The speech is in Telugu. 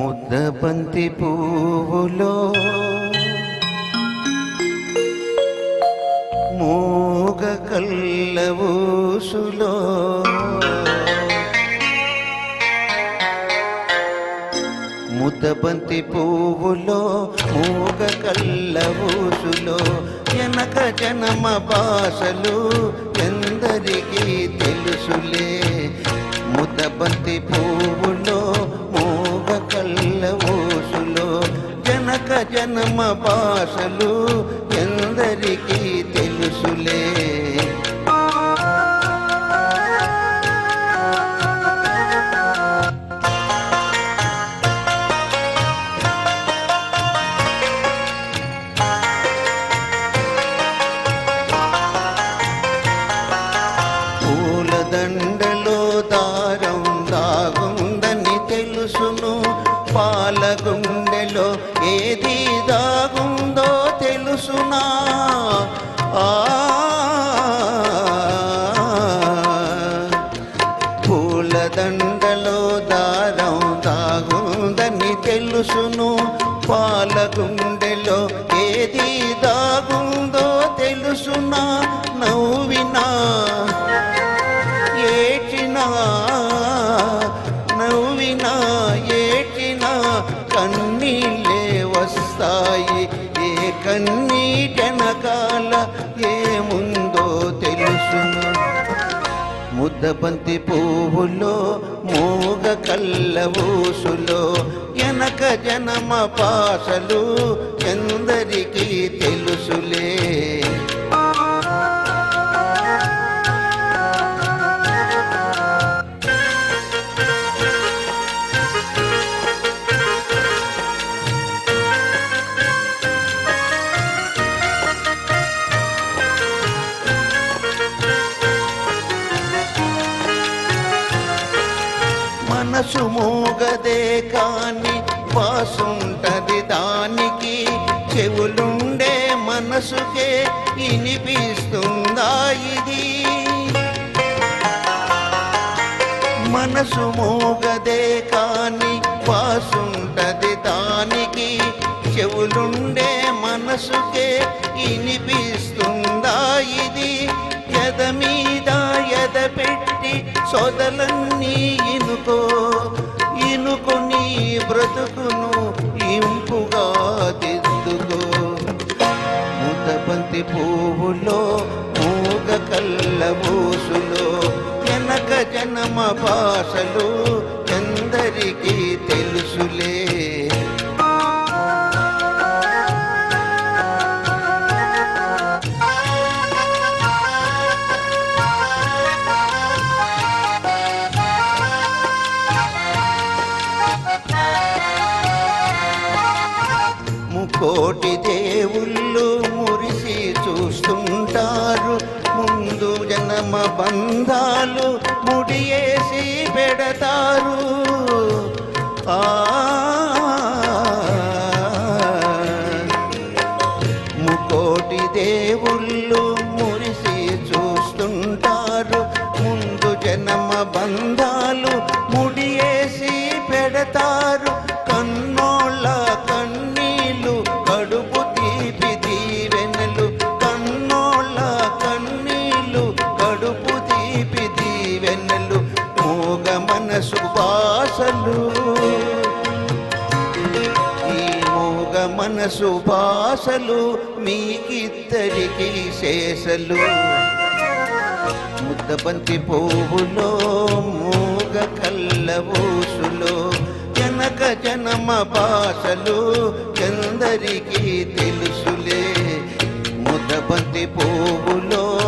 ముద్దబంతి పువ్వులో మూగ కల్లవూసులో ముద్దబంతి పువ్వులో మూగ కల్లవూసులో వెనక జనమ భాషలు ఎందరికీ తెలుసులే. ముద్దబంతి పువ్వు జనమ భాషలు ఎందరికీ తెలుసులే. పూలదండలో దారం దాగుందని తెలుసును. పాలగుండెలో ఏది దాగుందో తెలుసునా. నవ్వినా ఏటినా నవ్వినా ఏటినా కన్నీళ్ళు కన్నీటెనకాల ఏముందో తెలుసును ముద్దబంతి పువ్వులో మూగ కల్లవూసులో వెనక జనమ పాసలు ఎందరికి మనసు మూగదే కాని వాసుంటది దానికి. చెవులుండే మనసుకే ఇనిపిస్తుందా ఇది? మనసు మూగదే కాని వాసుంటది దానికి. చెవులుండే మనసుకే ఇనిపిస్తుందా ఇది? ఎద మీద ఎద పెట్టి సొదలన్నీ ఇనుకో. ఇనుకొని బ్రతుకును ఇంపుగా దిద్దుకో ముతబంతి పువ్వులో మూగ కల్ల ఊసులో వెనక జనమ భాషలో కోటి దేవుళ్ళు మురిసి చూస్తుంటారు. ముందు జనమ బంధాలు ముడియేసి పెడతారు. ఆ ముకోటి దేవుళ్ళు మురిసి చూస్తుంటారు. ముందు జనమ బంధాలు మనసు ఈ మోగ మనసు భాషలు మీకిద్దరికి శేషలు. ముద్దబంతి పువ్వులో మూగ కల్లబూసులో జనక జనమ భాషలు ఎందరికీ తెలుసులే. ముద్దబంతి పువ్వులో